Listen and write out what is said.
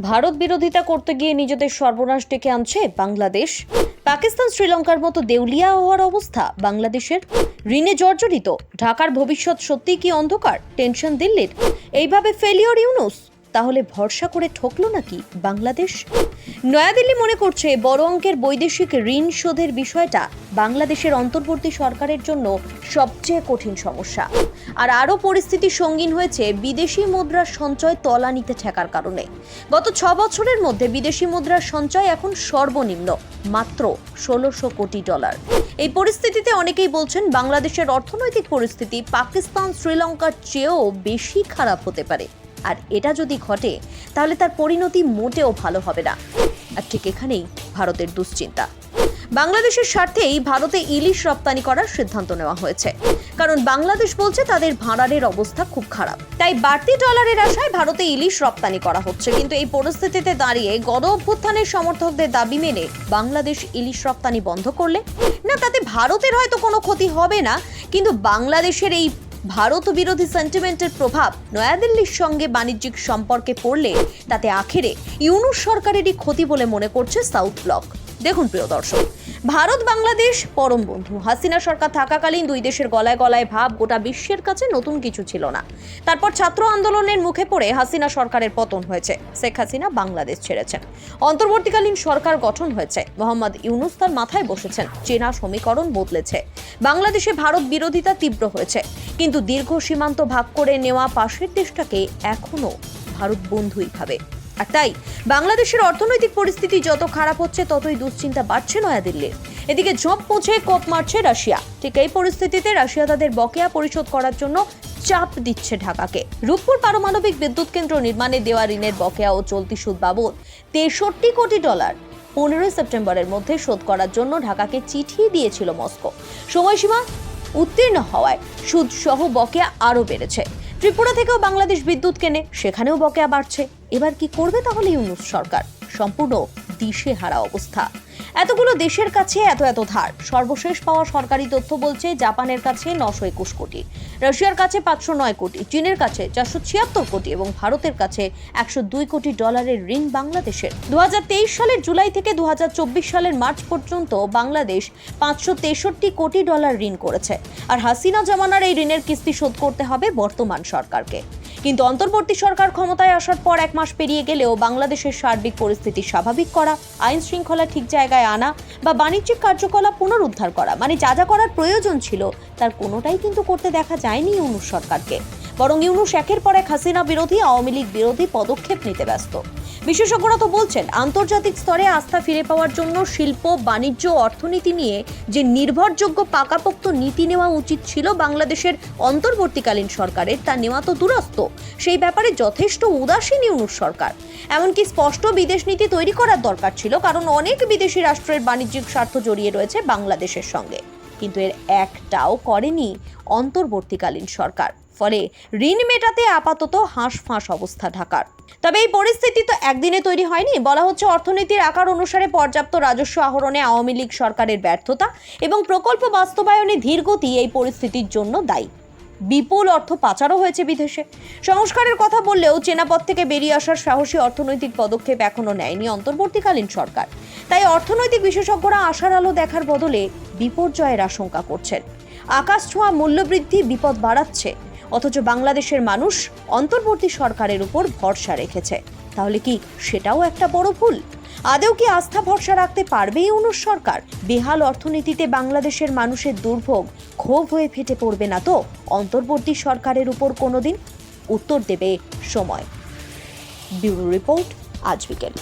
ভারত বিরোধিতা করতে গিয়ে নিজেদের সর্বনাশ ডেকে আনছে বাংলাদেশ। পাকিস্তান, শ্রীলঙ্কার মতো দেউলিয়া হওয়ার অবস্থা বাংলাদেশের। ঋণে জর্জরিত। ঢাকার ভবিষ্যৎ সত্যি কি অন্ধকার? টেনশন দিল্লির। এইভাবে ফেলিওর ইউনুস। তাহলে ভরসা করে ঠকলো নাকি বাংলাদেশ? নয়াদিল্লি মনে করছে বড় অঙ্কের বৈদেশিক ঋণ শোধের বিষয়টা বাংলাদেশের অন্তর্বর্তী সরকারের জন্য সবচেয়ে কঠিন সমস্যা। আর আরও পরিস্থিতি সঙ্গীন হয়েছে বিদেশি মুদ্রার সঞ্চয় তলানিতে ঠেকার কারণে। গত ছ বছরের মধ্যে বিদেশি মুদ্রার সঞ্চয় এখন সর্বনিম্ন, মাত্র ষোলোশো কোটি ডলার। এই পরিস্থিতিতে অনেকেই বলছেন বাংলাদেশের অর্থনৈতিক পরিস্থিতি পাকিস্তান শ্রীলঙ্কার চেয়েও বেশি খারাপ হতে পারে। আর এটা যদি ঘটে, তাহলে তার পরিণতি মোটেও ভালো হবে না। আর ঠিক এখানেই ভারতের দুশ্চিন্তা। বাংলাদেশের স্বার্থেই ভারতে ইলিশ রপ্তানি করার সিদ্ধান্ত নেওয়া হয়েছে। কারণ বাংলাদেশ বলছে তাদের ভাঁড়ারের অবস্থা খুব খারাপ। তাই বাড়তি ডলারের আশায় ভারতে ইলিশ রপ্তানি করা হচ্ছে। কিন্তু এই পরিস্থিতিতে দাঁড়িয়ে গণ অভ্যুত্থানের সমর্থকদের দাবি মেনে বাংলাদেশ ইলিশ রপ্তানি বন্ধ করলে? না, তাতে ভারতের হয়তো কোনো ক্ষতি হবে না, কিন্তু বাংলাদেশের এই ভারত বিরোধী সেন্টিমেন্টের প্রভাব নয়াদিল্লির সঙ্গে বাণিজ্যিক সম্পর্কে পড়লে তাতে আখেরে ইউনুস সরকারেরই ক্ষতি বলে মনে করছে সাউথ ব্লক। দেখুন প্রিয় দর্শক ভারত বাংলাদেশ, পরম বন্ধু। হাসিনা সরকার থাকাকালীন দুই দেশের গলায় গলায় ভাব গোটা বিশ্বের কাছে নতুন কিছু ছিল না। তারপর ছাত্র আন্দোলনের মুখে পড়ে হাসিনা সরকারের পতন হয়েছে। শেখ হাসিনা বাংলাদেশ ছেড়েছেন। অন্তর্বর্তীকালীন সরকার গঠন হয়েছে। মোহাম্মদ ইউনুস তার মাথায় বসেছেন। চেনা সমীকরণ বদলেছে। বাংলাদেশে ভারত বিরোধিতা তীব্র হয়েছে। কিন্তু দীর্ঘ সীমান্ত ভাগ করে নেওয়া পাশের দেশটাকে এখনও ভারত বন্ধুই ভাবে। আর তাই বাংলাদেশের অর্থনৈতিক পরিস্থিতি যত খারাপ হচ্ছে, ততই দুশ্চিন্তা বাড়ছে নয়াদিল্লির। এদিকে ঝোঁক পৌঁছে কোপ মারছে রাশিয়া। ঠিক এই পরিস্থিতিতে রাশিয়া তাদের বকেয়া পরিশোধ করার জন্য চাপ দিচ্ছে ঢাকাকে। রূপপুর পারমাণবিক বিদ্যুৎ কেন্দ্র নির্মাণে দেওয়া ঋণের বকেয়া ও চলতি সুদ বাবদ তেষট্টি কোটি ডলার পনেরোই সেপ্টেম্বরের মধ্যে শোধ করার জন্য ঢাকাকে চিঠি দিয়েছিল মস্কো। সময়সীমা উত্তীর্ণ হওয়ায় সুদ সহ বকেয়া আরও বেড়েছে। ত্রিপুরা থেকেও বাংলাদেশ বিদ্যুৎ কেনে, সেখানেও বকেয়া বাড়ছে। এবার কি করবে তাহলে ইউনুস সরকার? সম্পূর্ণ দিশে হারা অবস্থা। এতগুলো দেশের কাছে এত এত ধার। সর্বশেষ পাওয়া সরকারি তথ্য বলছে জাপানের কাছে নশো একুশ কোটি, রাশিয়ার কাছে পাঁচশো নয় কোটি, চীনের কাছে চারশো ছিয়াত্তর কোটি এবং ভারতের কাছে একশো দুই কোটি ডলারের ঋণ বাংলাদেশের। দু হাজার তেইশ সালের জুলাই থেকে দু হাজার চব্বিশ সালের মার্চ পর্যন্ত বাংলাদেশ পাঁচশো তেষট্টি কোটি ডলার ঋণ করেছে। আর হাসিনা জামানার এই ঋণের কিস্তি শোধ করতে হবে বর্তমান সরকারকে। কিন্তু অন্তর্বর্তী সরকার ক্ষমতায় আসার পর এক মাস পেরিয়ে গেলেও বাংলাদেশের সার্বিক পরিস্থিতি স্বাভাবিক করা, আইন শৃঙ্খলা ঠিক জায়গায় আনা বা বাণিজ্যিক কার্যকলাপ পুনরুদ্ধার করা মানে যা যা করার প্রয়োজন ছিল, তার কোনোটাই কিন্তু করতে দেখা যায়নি ইউনুস সরকারকে। বরং ইউনুস একের পর এক হাসিনা বিরোধী, আওয়ামী লীগ বিরোধী পদক্ষেপ নিতে ব্যস্ত। বিশেষজ্ঞরা তো বলছেন, আন্তর্জাতিক স্তরে আস্থা ফিরে পাওয়ার জন্য শিল্প, বাণিজ্য অর্থনীতি নিয়ে যে নির্ভরযোগ্য পাকাপোক্ত নীতি নেওয়া উচিত ছিল বাংলাদেশের অন্তর্বর্তীকালীন সরকারের, তা নেওয়া তো দূরস্থ সেই ব্যাপারে যথেষ্ট উদাসীন ইউনুস সরকার। এমনকি স্পষ্ট বিদেশ নীতি তৈরি করার দরকার ছিল, কারণ অনেক বিদেশি রাষ্ট্রের বাণিজ্যিক স্বার্থ জড়িয়ে রয়েছে বাংলাদেশের সঙ্গে। কিন্তু এর একটাও করেনি অন্তর্বর্তীকালীন সরকার। ফলে ঋণ মেটাতে আপাতত হাঁসফাঁস অবস্থা ঢাকার। তবে এই পরিস্থিতি তো একদিনে তৈরি হয়নি। বলা হচ্ছে অর্থনীতির আকার অনুসারে পর্যাপ্ত রাজস্ব আহরণে আওয়ামী লীগ সরকারের ব্যর্থতা এবং প্রকল্প বাস্তবায়নে ধীরগতি এই পরিস্থিতির জন্য দায়ী। বিপুল অর্থ পাচারও হয়েছে বিদেশে। সংস্কারের কথা বললেও চেনাপথ থেকে বেরিয়ে আসার সাহসী অর্থনৈতিক পদক্ষেপ এখনও নেয়নি অন্তর্বর্তীকালীন সরকার। তাই অর্থনৈতিক বিশেষজ্ঞরা আশার আলো দেখার বদলে বিপর্যয়ের আশঙ্কা করছেন। আকাশ ছোঁয়া মূল্যবৃদ্ধি বিপদ বাড়াচ্ছে। অথচ বাংলাদেশের মানুষ অন্তর্বর্তী সরকারের উপর ভরসা রেখেছে। তাহলে কি সেটাও একটা বড় ভুল? আদেও কি আস্থা ভরসা রাখতে পারবে ইউনুস সরকার? বেহাল অর্থনীতিতে বাংলাদেশের মানুষের দুর্ভোগ ক্ষোভ হয়ে ফেটে পড়বে না তো? অন্তর্বর্তী সরকারের উপর কোনোদিন? উত্তর দেবে সময়। ব্যুরো রিপোর্ট, আজ বিকেল।